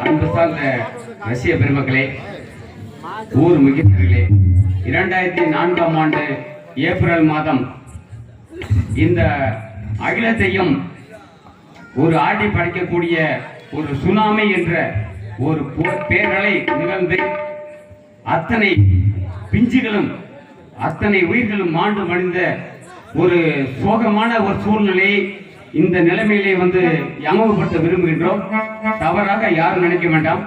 அன்பு சார்ந்த ரஷ்ய பெருமக்களே ஊர் முக்கியர்களே இரண்டாயிரத்தி நான்காம் ஆண்டு ஏப்ரல் மாதம் இந்த அகிலத்தையும் ஒரு ஆட்டி படைக்கக்கூடிய ஒரு சுனாமி என்ற ஒரு பேரலை நிகழ்ந்து அத்தனை பிஞ்சுகளும் அத்தனை உயிர்களும் மாண்டு மடிந்த ஒரு சோகமான ஒரு சூழ்நிலையை இந்த நிலைமையிலே வந்து ஞாபகப்படுத்த விரும்புகின்றோம். தவறாக யாரும் நினைக்க வேண்டாம்.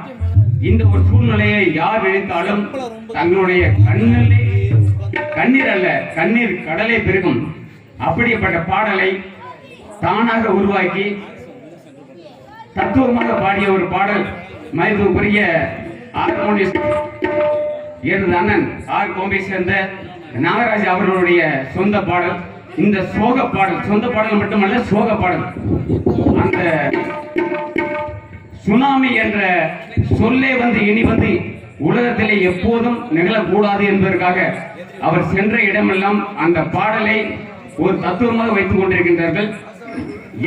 இந்த ஒரு சூழ்நிலையை யார் நினைத்தாலும் தங்களுடைய கண்ணீர் அல்ல கண்ணீர் கடலை பெருகும். அப்படிப்பட்ட பாடலை தானாக உருவாக்கி தத்துவமாக பாடிய ஒரு பாடல் மதிப்புக்குரிய ஹார்மோனிஸ்ட் எனது அண்ணன் ஆர் கோம்பை சேர்ந்த நாகராஜ் அவர்களுடைய சொந்த பாடல். இந்த சோக பாடல் சொந்த பாடல் மட்டுமல்ல சோக பாடல். அந்த சுனாமி என்ற சொல்லே வந்து இனி வந்து உலகத்திலே எப்போதும் நிகழக்கூடாது என்பதற்காக அவர் சென்ற இடமெல்லாம் அந்த பாடலை ஒரு தத்துவமாக வைத்துக் கொண்டிருக்கின்றார்கள்.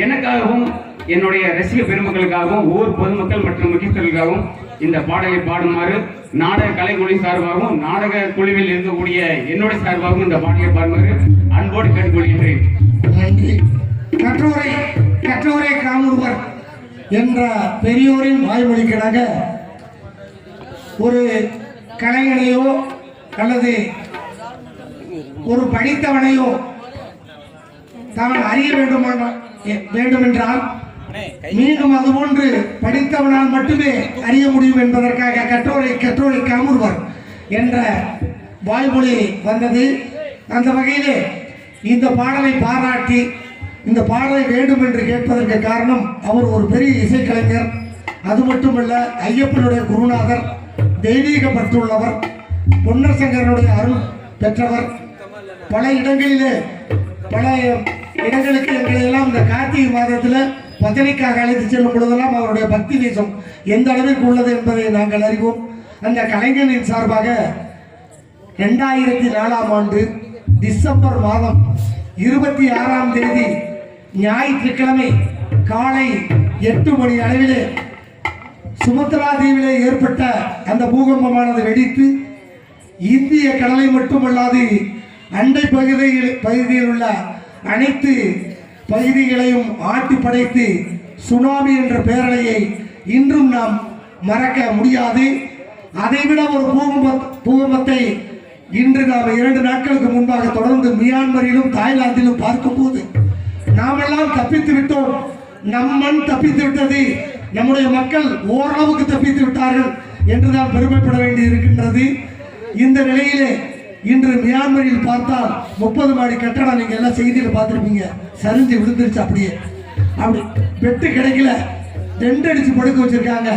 எனக்காகவும் என்னுடைய ரசிக பெருமக்களுக்காகவும் ஊர் பொதுமக்கள் மற்றும் முக்கியஸ்தர்களுக்காகவும் இந்த பாடலை பாடுமாறு நாடக கலைக்குழு சார்பாகவும் நாடக குழுவில் இருக்கக்கூடிய என்னுடைய சார்பாகவும் இந்த பாடலை பாடுமாறு அன்போடு கேட்டுக்கொள்கின்றேன். நன்றி. கற்றோரை கற்றோரை காமுருவர் என்ற பெரியோரின் வாய்மொழிக்கிடாக ஒரு கலைஞனையோ அல்லது ஒரு படித்தவனையோ தான் அறிய வேண்டுமான வேண்டுமென்றால் மீண்டும் அதுபோன்று படித்தவனால் மட்டுமே அறிய முடியும் என்பதற்காக கற்றோரை கற்றோரை காமுருவர் என்ற வாய்மொழி வந்தது. அந்த வகையிலே இந்த பாடலை பாராட்டி இந்த பாடலை வேண்டும் என்று கேட்பதற்கு காரணம் அவர் ஒரு பெரிய இசைக்கலைஞர். அது மட்டுமல்ல ஐயப்பனுடைய குருநாதர் தெய்வீக பற்றுள்ளவர் பொன்னர் சங்கரனுடைய அருள் பெற்றவர். பல இடங்களிலே பல இடங்களுக்கு எங்களை எல்லாம் இந்த கார்த்திகை மாதத்தில் பஜனைக்காக அழைத்து செல்லும் பொழுதெல்லாம் அவருடைய பக்தி வீசம் எந்த அளவிற்கு உள்ளது என்பதை நாங்கள் அறிவோம். அந்த கலைஞரின் சார்பாக ரெண்டாயிரத்தி நாலாம் ஆண்டு டிசம்பர் மாதம் இருபத்தி ஆறாம் தேதி ஞாயிற்றுக்கிழமை காலை எட்டு மணி அளவிலே சுமத்ரா தீவிலே ஏற்பட்ட அந்த பூகம்பமானது வெடித்து இந்திய கடலை மட்டுமல்லாது அண்டை பகுதியில் பகுதியில் உள்ள அனைத்து பகுதிகளையும் ஆட்டி படைத்து சுனாமி என்ற பேரலையை இன்றும் நாம் மறக்க முடியாது. அதைவிட ஒரு பூகம்ப பூகம்பத்தை இன்று நாம் இரண்டு நாட்களுக்கு முன்பாக தொடர்ந்து மியான்மரிலும் தாய்லாந்திலும் பார்க்கும்போது நாமெல்லாம் தப்பித்து விட்டோம். நம் மண் தப்பித்து விட்டது. நம்முடைய மக்கள் ஓரளவுக்கு தப்பித்து விட்டார்கள் என்றுதான் பெருமைப்பட வேண்டி இருக்கின்றது இந்த நிலையிலே இன்று மியான்மரில் பார்த்தால் முப்பது மாடி கட்டடம் நீங்க எல்லாம் செய்தியில் பார்த்துருப்பீங்க. சரிஞ்சு விழுந்துருச்சு அப்படியே. அப்படி பெட்டு கிடைக்கல. டென்ட் அடிச்சு படுக்க வச்சிருக்காங்க.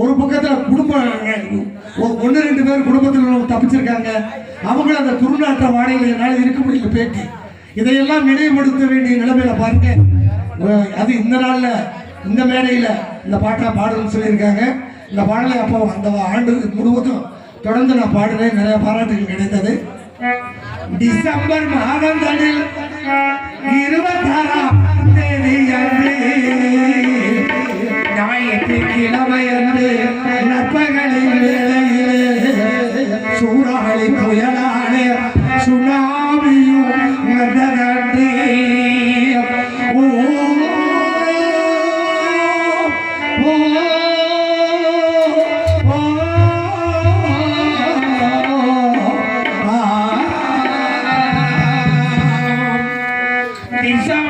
ஒரு பக்கத்தில் குடும்பம் ஒன்று ரெண்டு பேர் குடும்பத்தில் உள்ளவங்க தப்பிச்சிருக்காங்க. அவங்களும் அந்த துர்நாற்ற வாடகையில் என்னால் இருக்க முடியல பேட்டி. இதையெல்லாம் நினைவுபடுத்த வேண்டிய நிலைமையில பாருங்க. அது இந்த நாளில் இந்த மேடையில் இந்த பாட்டை பாடணும்னு சொல்லியிருக்காங்க. இந்த பாடலை அப்போ அந்த ஆண்டு முழுவதும் தொடர்ந்து நான் பாடுறேன். நிறைய பாராட்டுகள் கிடைத்தது. டிசம்பர் மாதம் மாதங்களில் இருபது டிசம்பர்